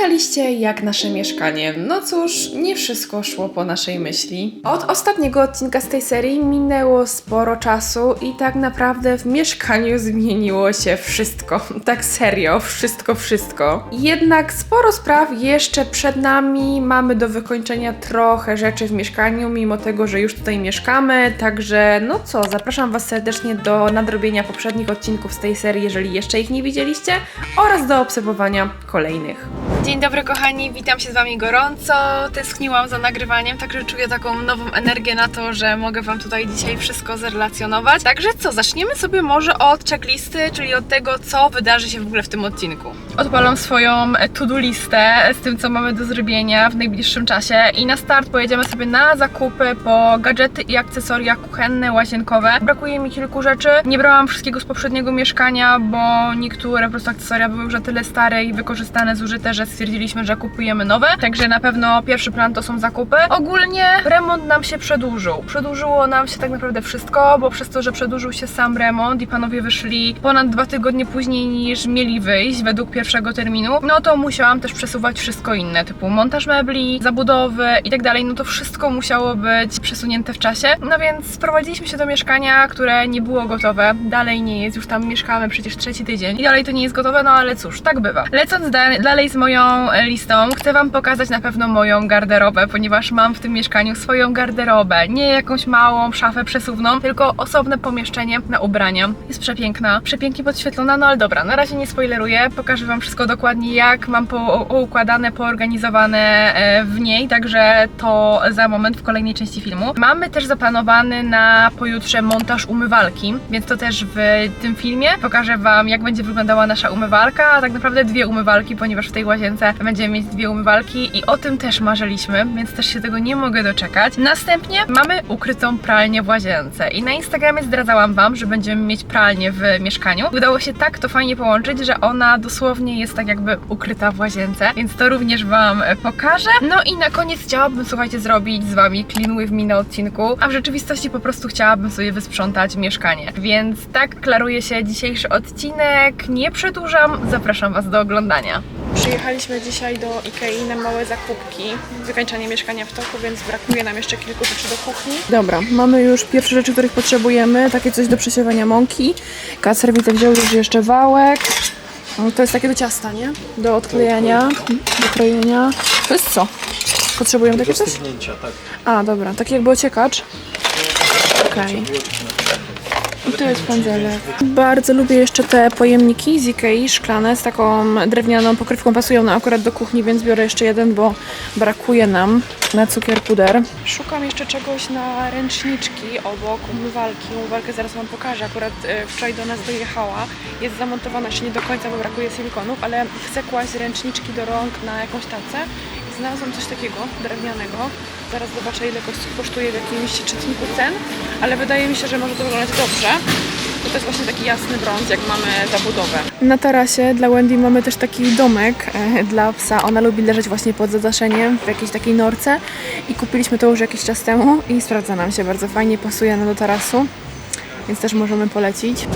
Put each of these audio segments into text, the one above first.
Pytaliście, jak nasze mieszkanie. No cóż, nie wszystko szło po naszej myśli. Od ostatniego odcinka z tej serii minęło sporo czasu i tak naprawdę w mieszkaniu zmieniło się wszystko. Tak serio, wszystko, wszystko. Jednak sporo spraw jeszcze przed nami. Mamy do wykończenia trochę rzeczy w mieszkaniu, mimo tego, że już tutaj mieszkamy. Także, no co, zapraszam Was serdecznie do nadrobienia poprzednich odcinków z tej serii, jeżeli jeszcze ich nie widzieliście, oraz do obserwowania kolejnych. Dzień dobry kochani, witam się z Wami gorąco. Tęskniłam za nagrywaniem, także czuję taką nową energię na to, że mogę Wam tutaj dzisiaj wszystko zrelacjonować. Także co, zaczniemy sobie może od checklisty, czyli od tego, co wydarzy się w ogóle w tym odcinku. Odpalam swoją to-do listę z tym, co mamy do zrobienia w najbliższym czasie i na start pojedziemy sobie na zakupy po gadżety i akcesoria kuchenne, łazienkowe. Brakuje mi kilku rzeczy. Nie brałam wszystkiego z poprzedniego mieszkania, bo niektóre po prostu akcesoria były już na tyle stare i wykorzystane, zużyte, że stwierdziliśmy, że kupujemy nowe. Także na pewno pierwszy plan to są zakupy. Ogólnie remont nam się przedłużył. Przedłużyło nam się tak naprawdę wszystko, bo przez to, że przedłużył się sam remont i panowie wyszli ponad dwa tygodnie później niż mieli wyjść według pierwszego terminu, no to musiałam też przesuwać wszystko inne, typu montaż mebli, zabudowy i tak dalej. No to wszystko musiało być przesunięte w czasie. No więc sprowadziliśmy się do mieszkania, które nie było gotowe. Dalej nie jest, już tam mieszkamy przecież trzeci tydzień i dalej to nie jest gotowe, no ale cóż, tak bywa. Lecąc da dalej z moją e, listą, chcę Wam pokazać na pewno moją garderobę, ponieważ mam w tym mieszkaniu swoją garderobę. Nie jakąś małą szafę przesuwną, tylko osobne pomieszczenie na ubrania. Jest przepiękna, przepięknie podświetlona, no ale dobra, na razie nie spoileruję, pokażę Wam wszystko dokładnie, jak mam poukładane, poorganizowane e, w niej, także to za moment w kolejnej części filmu. Mamy też zaplanowany na pojutrze montaż umywalki, więc to też w tym filmie pokażę Wam, jak będzie wyglądała nasza umywalka, a tak naprawdę dwie umywalki, ponieważ w tej łazience będziemy mieć dwie umywalki i o tym też marzyliśmy, więc też się tego nie mogę doczekać. Następnie mamy ukrytą pralnię w łazience i na Instagramie zdradzałam Wam, że będziemy mieć pralnię w mieszkaniu. Udało się tak to fajnie połączyć, że ona dosłownie jest tak jakby ukryta w łazience, więc to również Wam pokażę. No i na koniec chciałabym, słuchajcie, zrobić z Wami clean with me na odcinku, a w rzeczywistości po prostu chciałabym sobie wysprzątać mieszkanie. Więc tak klaruje się dzisiejszy odcinek. Nie przedłużam, zapraszam Was do oglądania. Przyjechaliśmy dzisiaj do Ikei na małe zakupki. Wykańczanie mieszkania w toku, więc brakuje nam jeszcze kilku rzeczy do kuchni. Dobra, mamy już pierwsze rzeczy, których potrzebujemy. Takie coś do przesiewania mąki. Kacer widzę wziął już jeszcze wałek. No, To jest takie do ciasta, nie? Do odklejenia, do krojenia. To jest co? Potrzebujemy takie coś? Tak. A, dobra, taki jakby ociekacz. Okej. To jest pędzelek. Bardzo lubię jeszcze te pojemniki z Ikei, szklane, z taką drewnianą pokrywką. Pasują nam akurat do kuchni, więc biorę jeszcze jeden, bo brakuje nam na cukier puder. Szukam jeszcze czegoś na ręczniczki obok umywalki. Umywalkę zaraz Wam pokażę. Akurat e, wczoraj do nas dojechała. Jest zamontowana jeszcze nie do końca, bo brakuje silikonów, ale chcę kłaść ręczniczki do rąk na jakąś tacę. Znalazłam coś takiego drewnianego. Zaraz zobaczę ile kos- kosztuje w jakimś czytniku cen, ale wydaje mi się, że może to wyglądać dobrze. To, jest właśnie taki jasny brąz, jak mamy zabudowę. Na tarasie dla Wendy mamy też taki domek e, dla psa. Ona lubi leżeć właśnie pod zadaszeniem w jakiejś takiej norce i kupiliśmy to już jakiś czas temu i sprawdza nam się bardzo fajnie, pasuje nam do tarasu, więc też możemy polecić.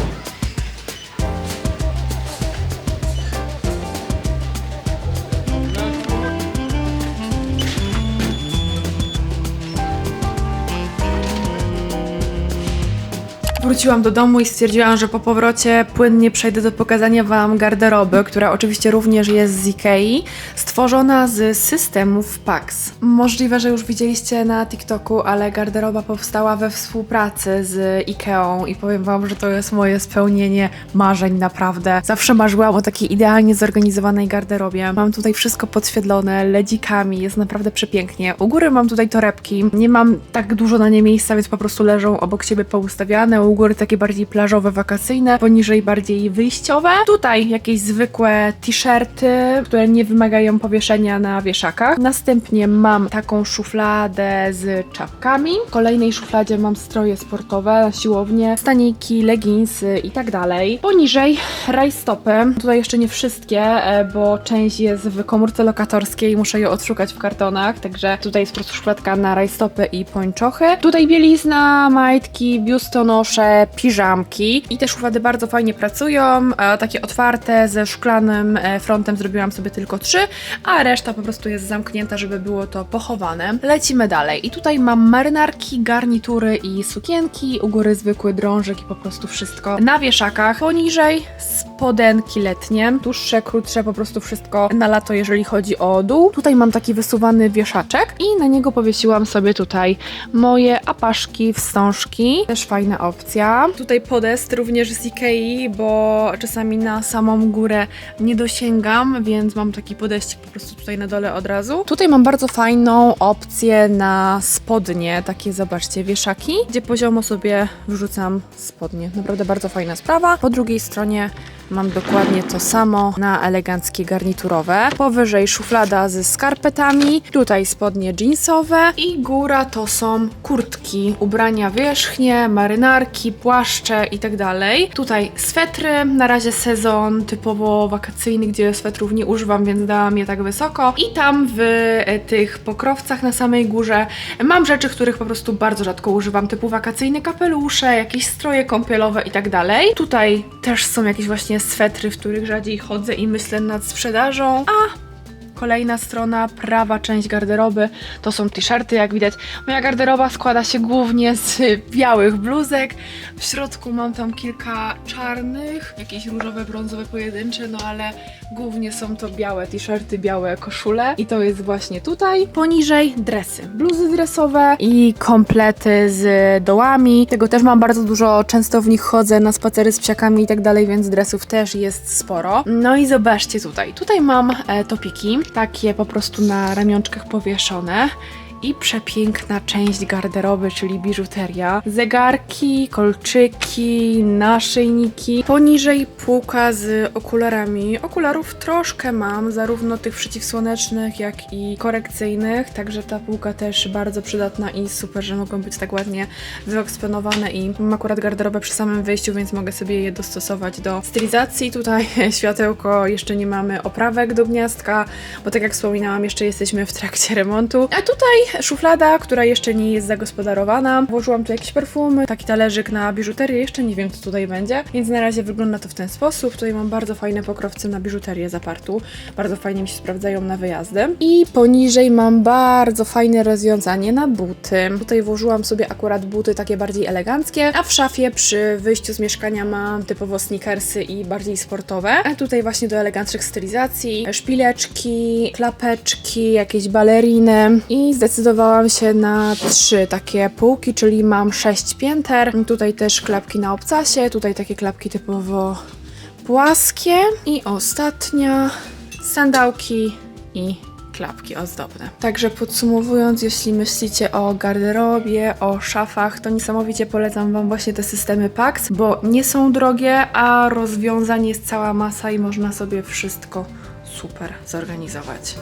Wróciłam do domu i stwierdziłam, że po powrocie płynnie przejdę do pokazania Wam garderoby, która oczywiście również jest z Ikei, stworzona z systemów PAX. Możliwe, że już widzieliście na TikToku, ale garderoba powstała we współpracy z Ikeą i powiem Wam, że to jest moje spełnienie marzeń naprawdę. Zawsze marzyłam o takiej idealnie zorganizowanej garderobie. Mam tutaj wszystko podświetlone ledzikami, jest naprawdę przepięknie. U góry mam tutaj torebki, nie mam tak dużo na nie miejsca, więc po prostu leżą obok siebie poustawiane. U góry takie bardziej plażowe, wakacyjne, poniżej bardziej wyjściowe. Tutaj jakieś zwykłe t-shirty, które nie wymagają powieszenia na wieszakach. Następnie mam taką szufladę z czapkami. W kolejnej szufladzie mam stroje sportowe na siłownię, staniki, leginsy i tak dalej. Poniżej rajstopy. Tutaj jeszcze nie wszystkie, e, bo część jest w komórce lokatorskiej, muszę je odszukać w kartonach, także tutaj jest po prostu szufladka na rajstopy i pończochy. Tutaj bielizna, majtki, biustonosze, nasze piżamki. I te szuflady bardzo fajnie pracują, a takie otwarte ze szklanym e, frontem zrobiłam sobie tylko trzy, a reszta po prostu jest zamknięta, żeby było to pochowane. Lecimy dalej. I tutaj mam marynarki, garnitury i sukienki, u góry zwykły drążek i po prostu wszystko na wieszakach. Poniżej spodenki letnie, dłuższe, krótsze, po prostu wszystko na lato, jeżeli chodzi o dół. Tutaj mam taki wysuwany wieszaczek i na niego powiesiłam sobie tutaj moje apaszki, wstążki. Też fajna opcja. Tutaj podest również z Ikei, bo czasami na samą górę nie dosięgam, więc mam taki podeścik po prostu tutaj na dole od razu. Tutaj mam bardzo fajną opcję na spodnie, takie zobaczcie, wieszaki, gdzie poziomo sobie wrzucam spodnie. Naprawdę bardzo fajna sprawa. Po drugiej stronie Mam dokładnie to samo na eleganckie garniturowe. Powyżej szuflada ze skarpetami, tutaj spodnie jeansowe i góra to są kurtki, ubrania wierzchnie, marynarki, płaszcze i tak. Tutaj swetry, na razie sezon typowo wakacyjny, gdzie swetrów nie używam, więc dałam je tak wysoko. I tam w e, tych pokrowcach na samej górze mam rzeczy, których po prostu bardzo rzadko używam, typu wakacyjne kapelusze, jakieś stroje kąpielowe i tak. Tutaj też są jakieś właśnie swetry, w których rzadziej chodzę i myślę nad sprzedażą. A Kolejna strona, prawa część garderoby, to są t-shirty, jak widać. Moja garderoba składa się głównie z białych bluzek. W środku mam tam kilka czarnych, jakieś różowe, brązowe pojedyncze, no ale głównie są to białe t-shirty, białe koszule. I to jest właśnie tutaj. Poniżej dresy, bluzy dresowe i komplety z dołami. Tego też mam bardzo dużo, często w nich chodzę na spacery z psiakami i tak dalej, więc dresów też jest sporo. No i zobaczcie tutaj. Tutaj mam e, topiki, takie po prostu na ramionczkach powieszone. I przepiękna część garderoby, czyli biżuteria. Zegarki, kolczyki, naszyjniki. Poniżej półka z okularami. Okularów troszkę mam, zarówno tych przeciwsłonecznych, jak i korekcyjnych, także ta półka też bardzo przydatna i super, że mogą być tak ładnie wyeksponowane i mam akurat garderobę przy samym wyjściu, więc mogę sobie je dostosować do stylizacji. Tutaj światełko, jeszcze nie mamy oprawek do gniazdka, bo tak jak wspominałam, jeszcze jesteśmy w trakcie remontu. A tutaj szuflada, która jeszcze nie jest zagospodarowana. Włożyłam tu jakieś perfumy, taki talerzyk na biżuterię, jeszcze nie wiem co tutaj będzie, więc na razie wygląda to w ten sposób. Tutaj mam bardzo fajne pokrowce na biżuterię z apartu, bardzo fajnie mi się sprawdzają na wyjazdy. I poniżej mam bardzo fajne rozwiązanie na buty. Tutaj włożyłam sobie akurat buty takie bardziej eleganckie, a w szafie przy wyjściu z mieszkania mam typowo sneakersy i bardziej sportowe. A tutaj właśnie do eleganckich stylizacji, szpileczki, klapeczki, jakieś baleriny i zdecydowałam się na trzy takie półki, czyli mam sześć pięter. Tutaj też klapki na obcasie, tutaj takie klapki typowo płaskie i ostatnia sandałki i klapki ozdobne. Także podsumowując, jeśli myślicie o garderobie, o szafach, to niesamowicie polecam Wam właśnie te systemy PAX, bo nie są drogie, a rozwiązań jest cała masa i można sobie wszystko super zorganizować.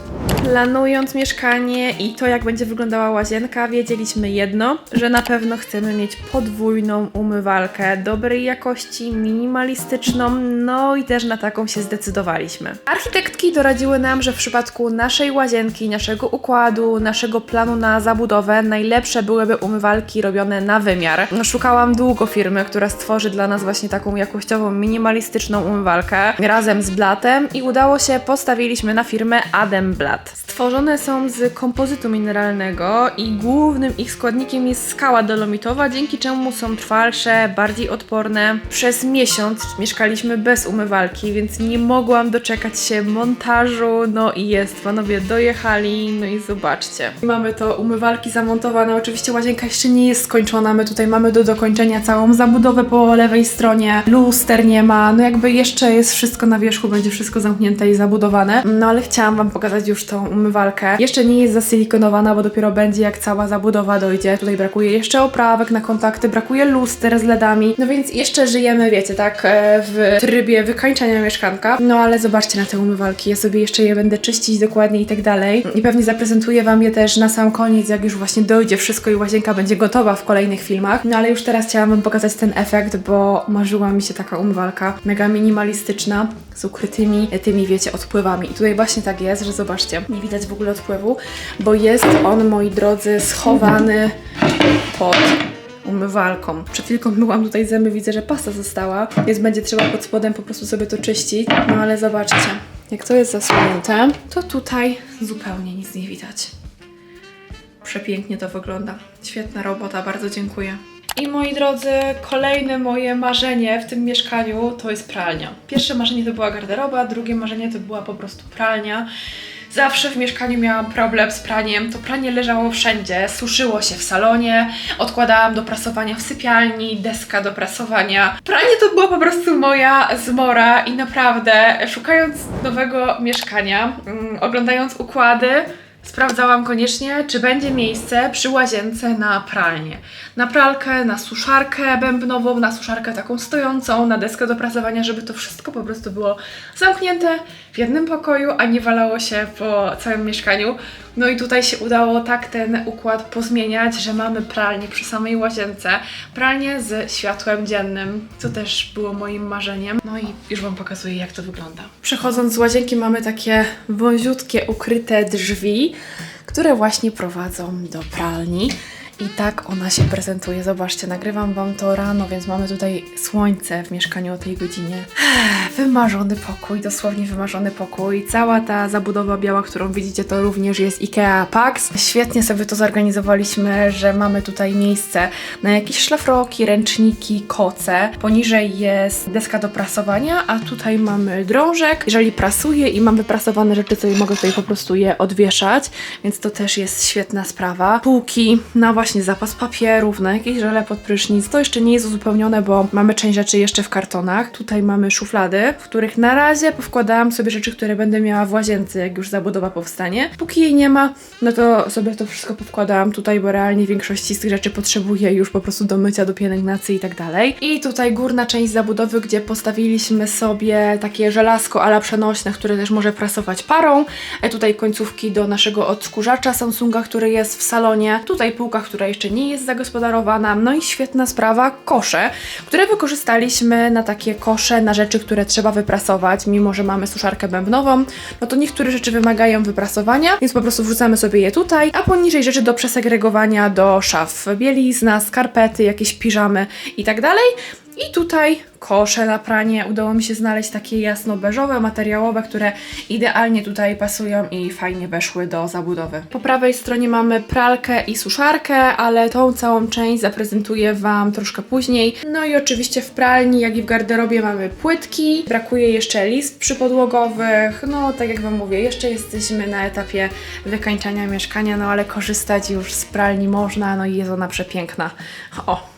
Planując mieszkanie i to, jak będzie wyglądała łazienka, wiedzieliśmy jedno, że na pewno chcemy mieć podwójną umywalkę dobrej jakości, minimalistyczną, no i też na taką się zdecydowaliśmy. Architektki doradziły nam, że w przypadku naszej łazienki, naszego układu, naszego planu na zabudowę, najlepsze byłyby umywalki robione na wymiar. Szukałam długo firmy, która stworzy dla nas właśnie taką jakościową, minimalistyczną umywalkę razem z blatem i udało się postawiliśmy na firmę Ademblat. Stworzone są z kompozytu mineralnego i głównym ich składnikiem jest skała dolomitowa, dzięki czemu są trwalsze, bardziej odporne. Przez miesiąc mieszkaliśmy bez umywalki, więc nie mogłam doczekać się montażu. No i jest, panowie dojechali, no i zobaczcie. Mamy to umywalki zamontowane, oczywiście łazienka jeszcze nie jest skończona, my tutaj mamy do dokończenia całą zabudowę po lewej stronie, luster nie ma, no jakby jeszcze jest wszystko na wierzchu, będzie wszystko zamknięte i zabudowane. No ale chciałam Wam pokazać już tą umywalkę. Jeszcze nie jest zasilikonowana, bo dopiero będzie jak cała zabudowa dojdzie. Tutaj brakuje jeszcze oprawek na kontakty, brakuje luster z LEDami. No więc jeszcze żyjemy, wiecie, tak e, w trybie wykańczania mieszkanka. No ale zobaczcie na te umywalki. Ja sobie jeszcze je będę czyścić dokładnie i tak dalej. I pewnie zaprezentuję Wam je też na sam koniec, jak już właśnie dojdzie wszystko i łazienka będzie gotowa w kolejnych filmach. No ale już teraz chciałam Wam pokazać ten efekt, bo marzyła mi się taka umywalka mega minimalistyczna z ukrytymi tymi, wiecie, odpływami. I tutaj właśnie tak jest, że zobaczcie, nie widać w ogóle odpływu, bo jest on, moi drodzy, schowany pod umywalką. Przed chwilką myłam tutaj zęby, widzę, że pasta została, więc będzie trzeba pod spodem po prostu sobie to czyścić. No ale zobaczcie, jak to jest zasłonięte, to tutaj zupełnie nic nie widać. Przepięknie to wygląda. Świetna robota, bardzo dziękuję. I moi drodzy, kolejne moje marzenie w tym mieszkaniu to jest pralnia. Pierwsze marzenie to była garderoba, drugie marzenie to była po prostu pralnia. Zawsze w mieszkaniu miałam problem z praniem. To pranie leżało wszędzie, suszyło się w salonie, odkładałam do prasowania w sypialni, deska do prasowania. Pranie to była po prostu moja zmora i naprawdę szukając nowego mieszkania, mm, oglądając układy, Sprawdzałam koniecznie, czy będzie miejsce przy łazience na pralnię. Na pralkę, na suszarkę bębnową, na suszarkę taką stojącą, na deskę do prasowania, żeby to wszystko po prostu było zamknięte w jednym pokoju, a nie walało się po całym mieszkaniu. No i tutaj się udało tak ten układ pozmieniać, że mamy pralnię przy samej łazience, pralnię z światłem dziennym, co też było moim marzeniem. No i już Wam pokazuję, jak to wygląda. Przechodząc z łazienki mamy takie wąziutkie, ukryte drzwi, które właśnie prowadzą do pralni. I tak ona się prezentuje. Zobaczcie, nagrywam Wam to rano, więc mamy tutaj słońce w mieszkaniu o tej godzinie. Wymarzony pokój, dosłownie wymarzony pokój. Cała ta zabudowa biała, którą widzicie, to również jest IKEA Pax. Świetnie sobie to zorganizowaliśmy, że mamy tutaj miejsce na jakieś szlafroki, ręczniki, koce. Poniżej jest deska do prasowania, a tutaj mamy drążek. Jeżeli prasuję i mam wyprasowane rzeczy, to mogę tutaj po prostu je odwieszać, więc to też jest świetna sprawa. Półki na właśnie zapas papierów, na jakieś żele pod prysznic. To jeszcze nie jest uzupełnione, bo mamy część rzeczy jeszcze w kartonach. Tutaj mamy szuflady, w których na razie powkładałam sobie rzeczy, które będę miała w łazience, jak już zabudowa powstanie. Póki jej nie ma, no to sobie to wszystko powkładałam tutaj, bo realnie większości z tych rzeczy potrzebuję już po prostu do mycia, do pielęgnacji i tak dalej. I tutaj górna część zabudowy, gdzie postawiliśmy sobie takie żelazko ala przenośne, które też może prasować parą. E tutaj końcówki do naszego odkurzacza Samsunga, który jest w salonie. Tutaj półka, która jeszcze nie jest zagospodarowana. No i świetna sprawa, kosze, które wykorzystaliśmy na takie kosze, na rzeczy, które trzeba wyprasować, mimo że mamy suszarkę bębnową, no to niektóre rzeczy wymagają wyprasowania, więc po prostu wrzucamy sobie je tutaj, a poniżej rzeczy do przesegregowania do szaf. Bielizna, skarpety, jakieś piżamy i tak dalej. I tutaj kosze na pranie. Udało mi się znaleźć takie jasno-beżowe, materiałowe, które idealnie tutaj pasują i fajnie weszły do zabudowy. Po prawej stronie mamy pralkę i suszarkę, ale tą całą część zaprezentuję Wam troszkę później. No i oczywiście w pralni, jak i w garderobie mamy płytki. Brakuje jeszcze list przypodłogowych. No, tak jak Wam mówię, jeszcze jesteśmy na etapie wykańczania mieszkania, no ale korzystać już z pralni można, no i jest ona przepiękna. O,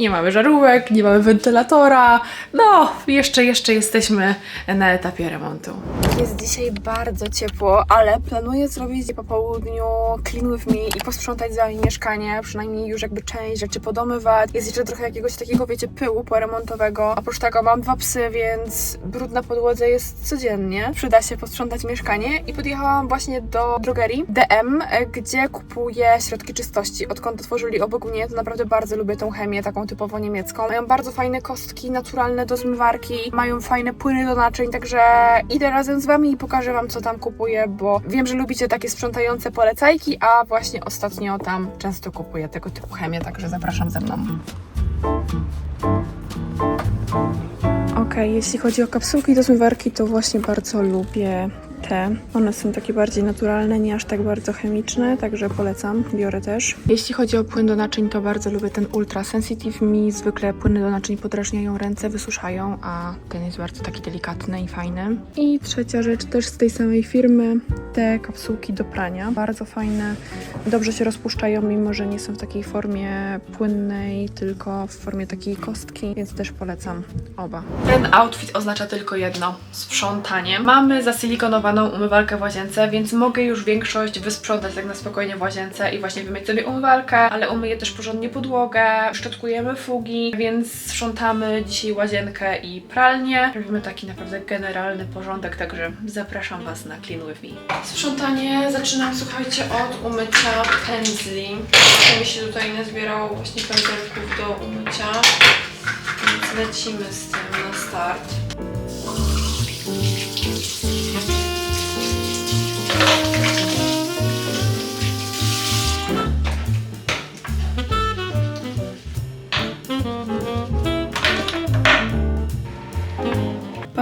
nie mamy żarówek, nie mamy wentylatora. No, jeszcze, jeszcze jesteśmy na etapie remontu. Jest dzisiaj bardzo ciepło, ale planuję zrobić po południu clean with me i posprzątać za mieszkanie, przynajmniej już jakby część rzeczy podomywać. Jest jeszcze trochę jakiegoś takiego, wiecie, pyłu poremontowego. Oprócz tego mam dwa psy, więc brud na podłodze jest codziennie. Przyda się posprzątać mieszkanie i podjechałam właśnie do drogerii DM, gdzie kupuję środki czystości. Odkąd otworzyli obok mnie, to naprawdę bardzo lubię tą chemię, taką typowo niemiecką. Mają bardzo fajne kostki naturalne do zmywarki, mają fajne płyny do naczyń, także idę razem z Wami i pokażę Wam, co tam kupuję, bo wiem, że lubicie takie sprzątające polecajki, a właśnie ostatnio tam często kupuję tego typu chemię, także zapraszam ze mną. Ok, jeśli chodzi o kapsułki do zmywarki, to właśnie bardzo lubię te. One są takie bardziej naturalne, nie aż tak bardzo chemiczne, także polecam, biorę też. Jeśli chodzi o płyn do naczyń, to bardzo lubię ten Ultra Sensitive Mi. Zwykle płyny do naczyń podrażniają ręce, wysuszają, a ten jest bardzo taki delikatny i fajny. I trzecia rzecz, też z tej samej firmy, te kapsułki do prania. Bardzo fajne, dobrze się rozpuszczają, mimo że nie są w takiej formie płynnej, tylko w formie takiej kostki, więc też polecam oba. Ten outfit oznacza tylko jedno, sprzątanie. Mamy zasilikonowaną umywalkę w łazience, więc mogę już większość wysprzątać tak na spokojnie w łazience i właśnie wymyć sobie umywalkę, ale umyję też porządnie podłogę, szczotkujemy fugi, więc sprzątamy dzisiaj łazienkę i pralnię. Robimy taki naprawdę generalny porządek, także zapraszam Was na Clean With Me. Sprzątanie zaczynam, słuchajcie, od umycia pędzli. To mi się tutaj nazbierało właśnie pędzelków do umycia, więc lecimy z tym na start.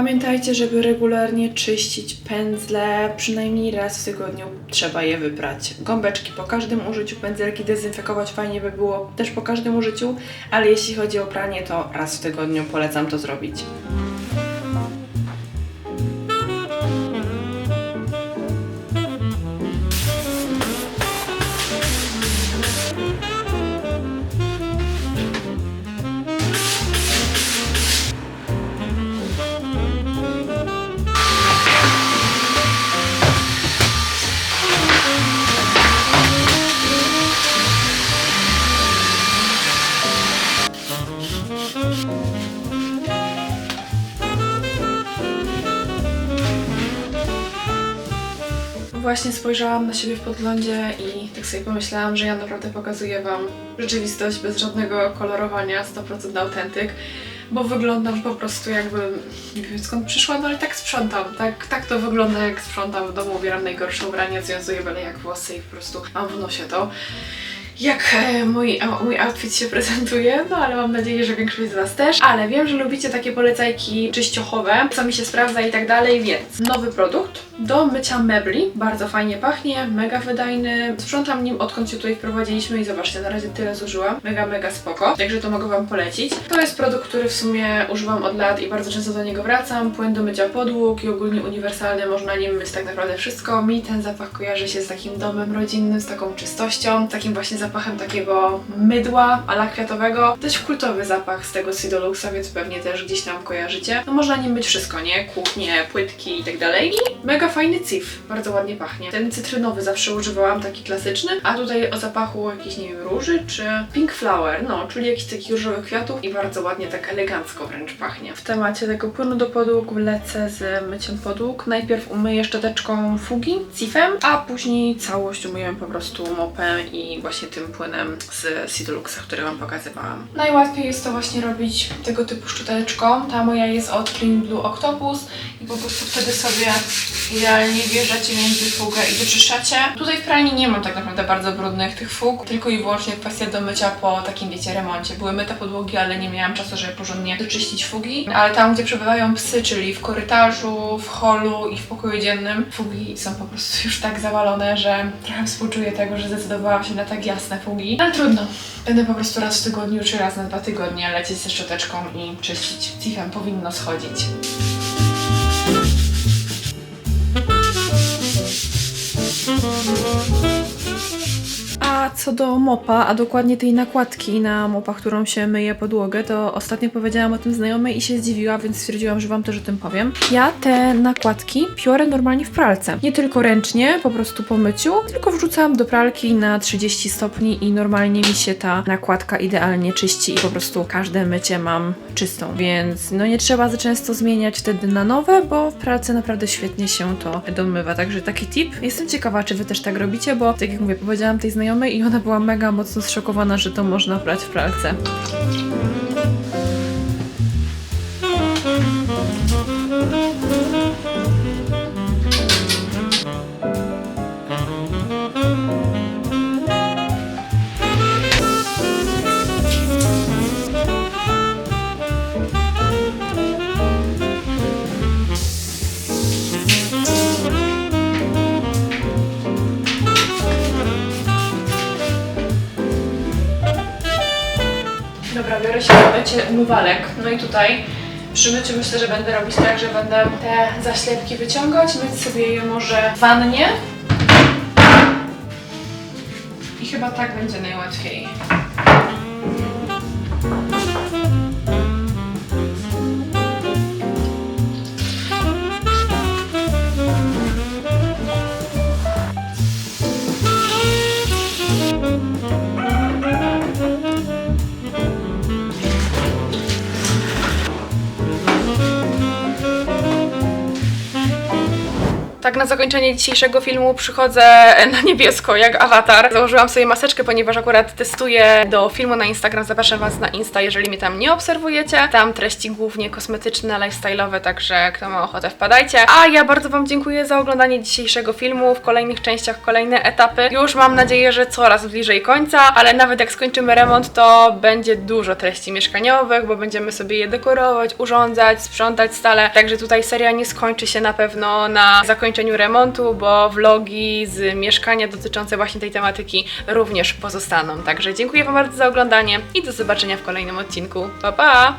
Pamiętajcie, żeby regularnie czyścić pędzle, przynajmniej raz w tygodniu trzeba je wyprać. Gąbeczki po każdym użyciu, pędzelki dezynfekować fajnie by było też po każdym użyciu, ale jeśli chodzi o pranie, to raz w tygodniu polecam to zrobić. Właśnie spojrzałam na siebie w podglądzie i tak sobie pomyślałam, że ja naprawdę pokazuję Wam rzeczywistość bez żadnego kolorowania, 100% autentyk, bo wyglądam po prostu jakbym, nie wiem skąd przyszłam, ale tak sprzątam, tak, tak to wygląda jak sprzątam w domu, ubieram najgorsze ubrania, związuję byle jak włosy i po prostu mam w nosie to jak e, mój, mój outfit się prezentuje, no ale mam nadzieję, że większość z Was też. Ale wiem, że lubicie takie polecajki czyściochowe, co mi się sprawdza i tak dalej, więc nowy produkt do mycia mebli. Bardzo fajnie pachnie, mega wydajny. Sprzątam nim odkąd się tutaj wprowadziliśmy i zobaczcie, na razie tyle zużyłam. Mega, mega spoko, także to mogę Wam polecić. To jest produkt, który w sumie używam od lat i bardzo często do niego wracam. Płyn do mycia podłóg i ogólnie uniwersalny, można nim myć tak naprawdę wszystko. Mi ten zapach kojarzy się z takim domem rodzinnym, z taką czystością, z takim właśnie zapachem takiego mydła ala kwiatowego. Dość kultowy zapach z tego Sidoluxa, więc pewnie też gdzieś tam kojarzycie. No można nim myć wszystko, nie? Kuchnię, płytki i tak dalej. Mega fajny cif, bardzo ładnie pachnie. Ten cytrynowy zawsze używałam, taki klasyczny, a tutaj o zapachu jakiejś, nie wiem, róży czy pink flower, no, czyli jakichś takich różowych kwiatów i bardzo ładnie, tak elegancko wręcz pachnie. W temacie tego płynu do podłóg lecę z myciem podłóg. Najpierw umyję szczoteczką fugi, cifem, a później całość umyję po prostu mopem i właśnie tym płynem z Sidoluxa, który Wam pokazywałam. Najłatwiej jest to właśnie robić tego typu szczoteczką. Ta moja jest od Clean Blue Octopus i po prostu wtedy sobie idealnie wjeżdżacie między fugę i wyczyszczacie. Tutaj w pralni nie mam tak naprawdę bardzo brudnych tych fug, tylko i wyłącznie kwestia do mycia po takim, wiecie, remoncie. Były myte podłogi, ale nie miałam czasu, żeby porządnie doczyścić fugi. Ale tam, gdzie przebywają psy, czyli w korytarzu, w holu i w pokoju dziennym, fugi są po prostu już tak zawalone, że trochę współczuję tego, że zdecydowałam się na tak jasne fugi. Ale trudno. Będę po prostu raz w tygodniu czy raz na dwa tygodnie lecieć ze szczoteczką i czyścić. Cifem powinno schodzić. Co do mopa, a dokładnie tej nakładki na mopa, którą się myje podłogę, to ostatnio powiedziałam o tym znajomej i się zdziwiła, więc stwierdziłam, że Wam też o tym powiem. Ja te nakładki piorę normalnie w pralce. Nie tylko ręcznie, po prostu po myciu, tylko wrzucam do pralki na 30 stopni i normalnie mi się ta nakładka idealnie czyści i po prostu każde mycie mam czystą, więc no nie trzeba za często zmieniać wtedy na nowe, bo w pralce naprawdę świetnie się to domywa. Także taki tip. Jestem ciekawa, czy Wy też tak robicie, bo tak jak mówię, powiedziałam tej znajomej i ona była mega mocno zszokowana, że to można prać w pralce. Umywalek. No i tutaj przy myciu myślę, że będę robić tak, że będę te zaślepki wyciągać, myć sobie je może w wannie. I chyba tak będzie najłatwiej. Tak na zakończenie dzisiejszego filmu przychodzę na niebiesko, jak awatar. Założyłam sobie maseczkę, ponieważ akurat testuję do filmu na Instagram. Zapraszam Was na Insta, jeżeli mnie tam nie obserwujecie. Tam treści głównie kosmetyczne, lifestyle'owe, także kto ma ochotę wpadajcie. A ja bardzo Wam dziękuję za oglądanie dzisiejszego filmu. W kolejnych częściach kolejne etapy. Już mam nadzieję, że coraz bliżej końca, ale nawet jak skończymy remont, to będzie dużo treści mieszkaniowych, bo będziemy sobie je dekorować, urządzać, sprzątać stale. Także tutaj seria nie skończy się na pewno na zakończeniu remontu, bo vlogi z mieszkania dotyczące właśnie tej tematyki również pozostaną. Także dziękuję Wam bardzo za oglądanie i do zobaczenia w kolejnym odcinku. Pa pa!